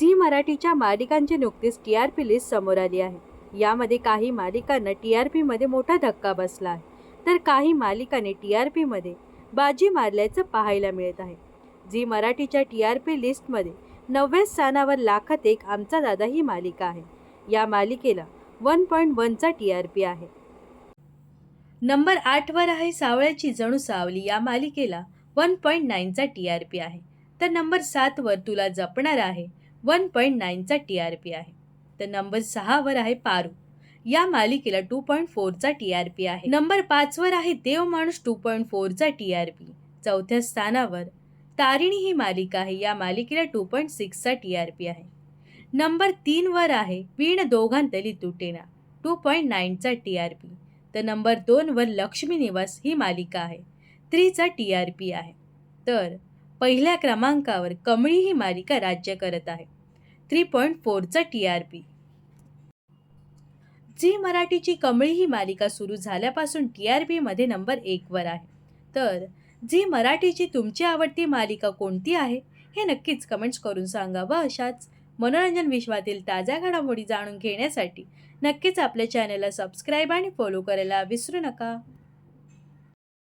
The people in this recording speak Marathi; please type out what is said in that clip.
झी मराठीच्या मालिकांची नुकतीच टी आर पी लिस्ट समोर आली आहे. यामध्ये काही मालिकांना टी आर पीमध्ये मोठा धक्का बसला आहे. तर काही मालिकाने टी आर पीमध्ये बाजी मारल्याचं पाहायला मिळत आहे. झी मराठीच्या टी आर पी लिस्टमध्ये नवव्या स्थानावर लाखात एक आमचा दादा ही मालिका आहे. या मालिकेला वन पॉईंट वनचा टी आर पी आहे. नंबर आठवर आहे सावळ्याची जणू सावली. या मालिकेला वन पॉईंट नाईनचा टी आर पी आहे. तर नंबर सातवर तुला जपणार आहे. वन पॉईंट नाईनचा टी आर पी आहे. तर नंबर सहावर आहे पारू. या मालिकेला टू पॉईंट फोरचा टी आर पी आहे. नंबर पाचवर आहे देव माणूस टू पॉईंट फोरचा टी आर पी चौथ्या स्थानावर तारिणी ही मालिका आहे. या मालिकेला टू पॉईंट सिक्सचा टी आर पी आहे. नंबर तीनवर आहे वीण दोघांतली तुटेना. टू पॉईंट नाईनचा टी आर पी तर नंबर दोनवर लक्ष्मी निवास ही मालिका आहे. थ्रीचा टी आर पी आहे. तर पहिल्या क्रमांकावर कमळी ही मालिका राज्य करत आहे. थ्री पॉईंट फोरचा टी आर पी झी मराठीची कमळी ही मालिका सुरू झाल्यापासून टी आर पीमध्ये नंबर एकवर आहे. तर झी मराठीची तुमची आवडती मालिका कोणती आहे? हे नक्कीच कमेंट्स करून सांगा व अशाच मनोरंजन विश्वातील ताज्या घडामोडी जाणून घेण्यासाठी नक्कीच आपल्या चॅनलला सबस्क्राईब आणि फॉलो करायला विसरू नका.